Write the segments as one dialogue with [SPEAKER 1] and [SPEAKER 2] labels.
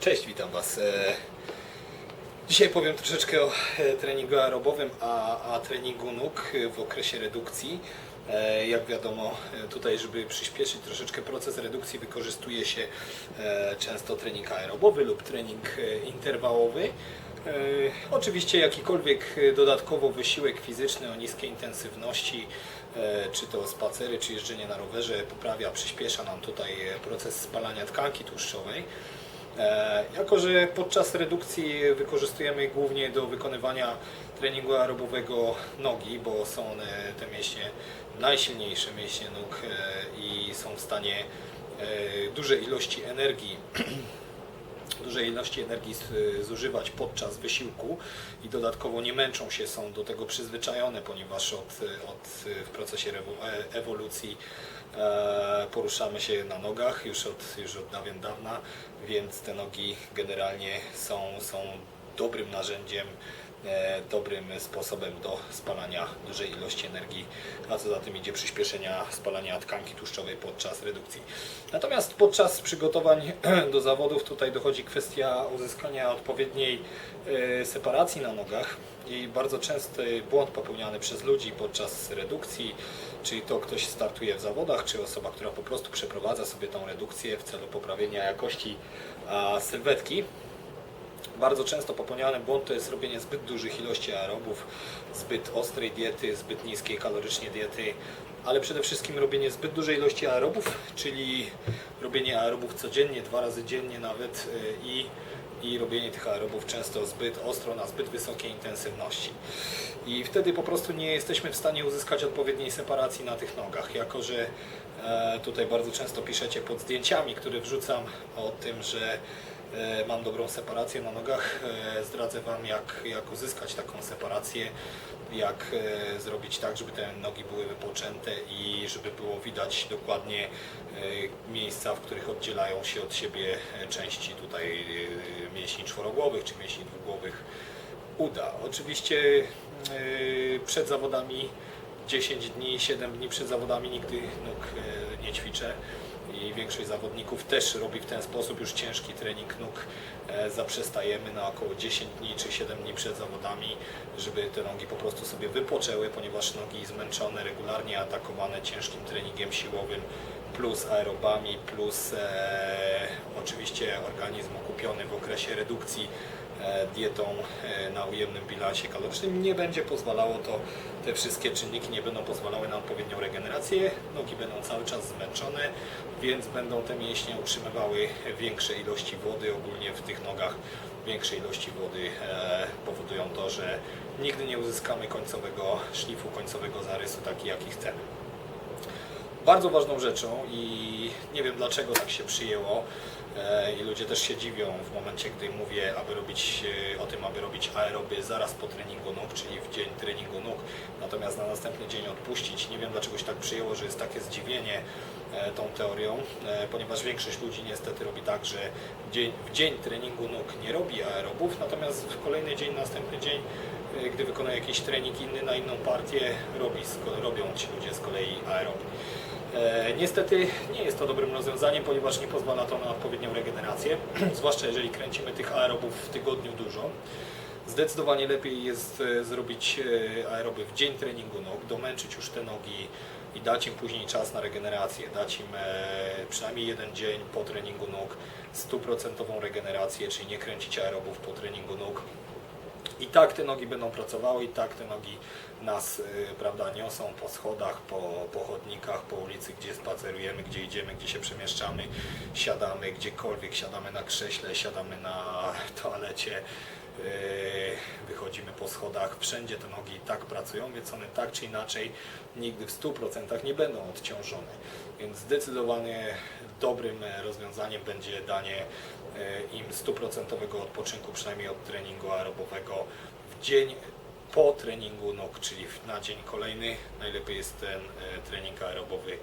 [SPEAKER 1] Cześć, witam Was. E, Dzisiaj powiem troszeczkę o e, treningu aerobowym, a, a treningu nóg w okresie redukcji. E, Jak wiadomo, e, tutaj, żeby przyspieszyć troszeczkę proces redukcji, wykorzystuje się e, często trening aerobowy lub trening e, interwałowy. E, Oczywiście jakikolwiek e, dodatkowo wysiłek fizyczny o niskiej intensywności, e, czy to spacery, czy jeżdżenie na rowerze, poprawia, przyspiesza nam tutaj e, proces spalania tkanki tłuszczowej. E, Jako, że podczas redukcji wykorzystujemy głównie do wykonywania treningu aerobowego nogi, bo są one te mięśnie najsilniejsze mięśnie nóg e, i są w stanie e, duże ilości energii dużej ilości energii z- zużywać podczas wysiłku i dodatkowo nie męczą się, są do tego przyzwyczajone, ponieważ od, od, w procesie e- ewolucji e, poruszamy się na nogach już od, już od dawien dawna, więc te nogi generalnie są, są dobrym narzędziem, dobrym sposobem do spalania dużej ilości energii, a co za tym idzie przyspieszenia spalania tkanki tłuszczowej podczas redukcji. Natomiast podczas przygotowań do zawodów tutaj dochodzi kwestia uzyskania odpowiedniej e, separacji na nogach i bardzo częsty błąd popełniany przez ludzi podczas redukcji, czyli to ktoś startuje w zawodach, czy osoba, która po prostu przeprowadza sobie tą redukcję w celu poprawienia jakości sylwetki. Bardzo często popełniany błąd to jest robienie zbyt dużych ilości aerobów, zbyt ostrej diety, zbyt niskiej kalorycznie diety, ale przede wszystkim robienie zbyt dużej ilości aerobów, czyli robienie aerobów codziennie, dwa razy dziennie nawet y, i, i robienie tych aerobów często zbyt ostro, na zbyt wysokiej intensywności. I wtedy po prostu nie jesteśmy w stanie uzyskać odpowiedniej separacji na tych nogach, jako że e, tutaj bardzo często piszecie pod zdjęciami, które wrzucam o tym, że mam dobrą separację na nogach. E, Zdradzę Wam, jak, jak uzyskać taką separację, jak e, zrobić tak, żeby te nogi były wypoczęte i żeby było widać dokładnie e, miejsca, w których oddzielają się od siebie e, części tutaj e, mięśni czworogłowych czy mięśni dwugłowych uda. Oczywiście przed zawodami 10 dni, 7 dni przed zawodami nigdy nóg nie ćwiczę i większość zawodników też robi w ten sposób już ciężki trening nóg. E, Zaprzestajemy na około 10 dni czy 7 dni przed zawodami, żeby te nogi po prostu sobie wypoczęły, ponieważ nogi zmęczone, regularnie atakowane ciężkim treningiem siłowym plus aerobami, plus e, oczywiście organizm okupiony w okresie redukcji e, dietą e, na ujemnym bilansie kalorycznym. Nie będzie pozwalało to, te wszystkie czynniki nie będą pozwalały na odpowiednią regenerację, nogi będą cały czas zmęczone, więc będą te mięśnie utrzymywały większe ilości wody, ogólnie w tych nogach większe ilości wody powodują to, że nigdy nie uzyskamy końcowego szlifu, końcowego zarysu taki jaki chcemy. Bardzo ważną rzeczą i nie wiem dlaczego tak się przyjęło i ludzie też się dziwią w momencie, gdy mówię, aby robić e, o tym, aby robić aeroby zaraz po treningu nóg, czyli w dzień treningu nóg, natomiast na następny dzień odpuścić. Nie wiem dlaczego się tak przyjęło, że jest takie zdziwienie e, tą teorią, e, ponieważ większość ludzi niestety robi tak, że w dzień, treningu nóg nie robi aerobów, natomiast w kolejny dzień, następny dzień e, gdy wykonuje jakiś trening inny na inną partię, robi, robią ci ludzie z kolei aerob. E, Niestety nie jest to dobrym rozwiązaniem, ponieważ nie pozwala to na odpowiednią regenerację, zwłaszcza jeżeli kręcimy tych aerobów w tygodniu dużo. Zdecydowanie lepiej jest e, zrobić e, aeroby w dzień treningu nóg, domęczyć już te nogi i dać im później czas na regenerację, dać im przynajmniej jeden dzień po treningu nóg stuprocentową regenerację, czyli nie kręcić aerobów po treningu nóg, i tak te nogi będą pracowały, i tak te nogi nas prawda, niosą po schodach, po, po chodnikach, po gdzie spacerujemy, gdzie idziemy, gdzie się przemieszczamy, siadamy gdziekolwiek, siadamy na krześle, siadamy na toalecie, y, wychodzimy po schodach, wszędzie te nogi tak pracują, więc one tak czy inaczej nigdy w 100% nie będą odciążone. Więc zdecydowanie dobrym rozwiązaniem będzie danie e, im stuprocentowego odpoczynku, przynajmniej od treningu aerobowego w dzień po treningu nóg, czyli na dzień kolejny. Najlepiej jest ten e, trening aerobowy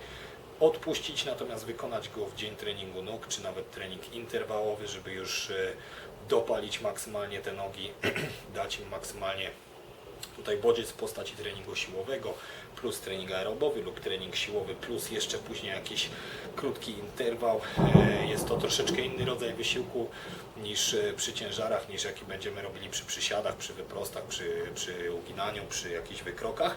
[SPEAKER 1] odpuścić, natomiast wykonać go w dzień treningu nóg, czy nawet trening interwałowy, żeby już e, dopalić maksymalnie te nogi, dać im maksymalnie Tutaj bodziec w postaci treningu siłowego plus trening aerobowy lub trening siłowy plus jeszcze później jakiś krótki interwał. E, Jest to troszeczkę inny rodzaj wysiłku niż e, przy ciężarach, niż jaki będziemy robili przy przysiadach, przy wyprostach, przy, przy uginaniu, przy jakichś wykrokach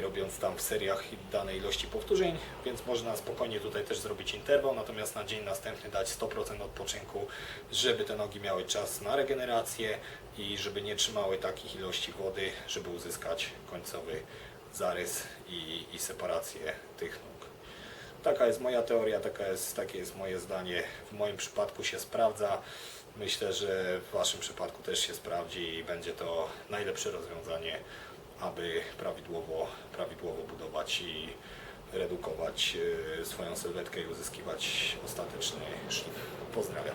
[SPEAKER 1] robiąc tam w seriach danej ilości powtórzeń, więc można spokojnie tutaj też zrobić interwał, natomiast na dzień następny dać 100% odpoczynku, żeby te nogi miały czas na regenerację i żeby nie trzymały takich ilości wody, żeby uzyskać końcowy zarys i, i separację tych nóg. Taka jest moja teoria, taka jest, takie jest moje zdanie. W moim przypadku się sprawdza. Myślę, że w Waszym przypadku też się sprawdzi i będzie to najlepsze rozwiązanie, aby prawidłowo, prawidłowo budować i redukować e, swoją sylwetkę i uzyskiwać ostateczny szlif. Pozdrawiam.